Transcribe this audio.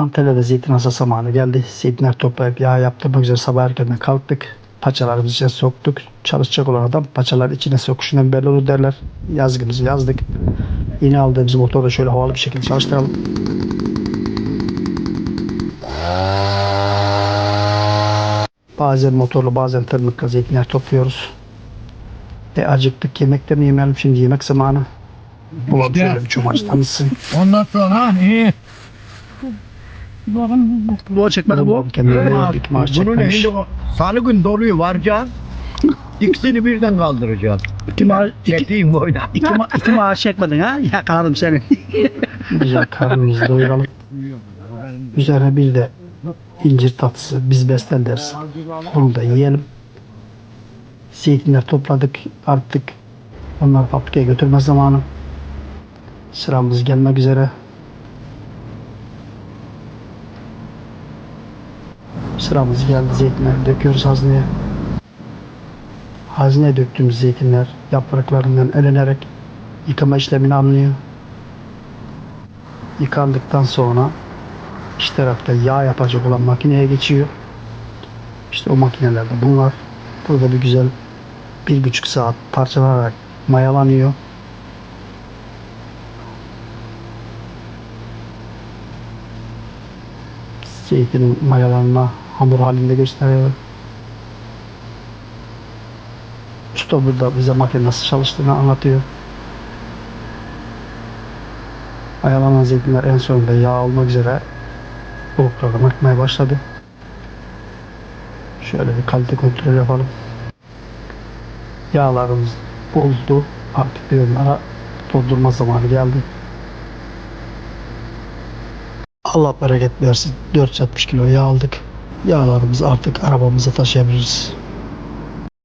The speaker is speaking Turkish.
Antalya'da zeytin hasa zamanı geldi. Zeytinler toplayıp yağ yaptırmak üzere sabah erkenden kalktık. Paçalarımızı içine soktuk. Çalışacak olan adam paçaları içine sokuşundan belli olur derler. Yazgımızı yazdık. Yine aldığımız motoru da şöyle havalı bir şekilde çalıştıralım. Bazen motorla bazen tırmıkla zeytinler topluyoruz. E acıktık yemekte mi yemeyelim şimdi yemek zamanı. İşte. şöyle bir çumaş tanısın. Ondan sonra iyi. Bu çekmedi bu. Bulalım kendine bir maaş Bunun çekmemiş. elinde o salı gün doluyu varacaksın. İkisini birden kaldıracaksın. İki maaş, iki, Çektiğin boyda. iki, ma- iki maaş çekmedin ha? Yakaladım seni. Güzel karnımızı doyuralım. Üzerine bir de incir tatlısı biz beslen deriz. Onu da yiyelim. Zeytinler topladık artık. Onları fabrikaya götürme zamanı. Sıramız gelmek üzere. Sıramız geldi zeytinleri döküyoruz hazneye. Hazneye döktüğümüz zeytinler yapraklarından elenerek yıkama işlemini anlıyor. Yıkandıktan sonra iç tarafta yağ yapacak olan makineye geçiyor. İşte o makinelerde bunlar. Burada bir güzel bir buçuk saat parçalanarak mayalanıyor. Zeytinin mayalanma hamur halinde gösteriyor. Usta burada bize makine nasıl çalıştığını anlatıyor. Ayalanan zeytinler en sonunda yağ olmak üzere bulutlardan akmaya başladı. Şöyle bir kalite kontrol yapalım. Yağlarımız oldu. Artık onlara doldurma zamanı geldi. Allah bereket versin. 460 kilo yağ aldık. Yağlarımızı artık arabamıza taşıyabiliriz.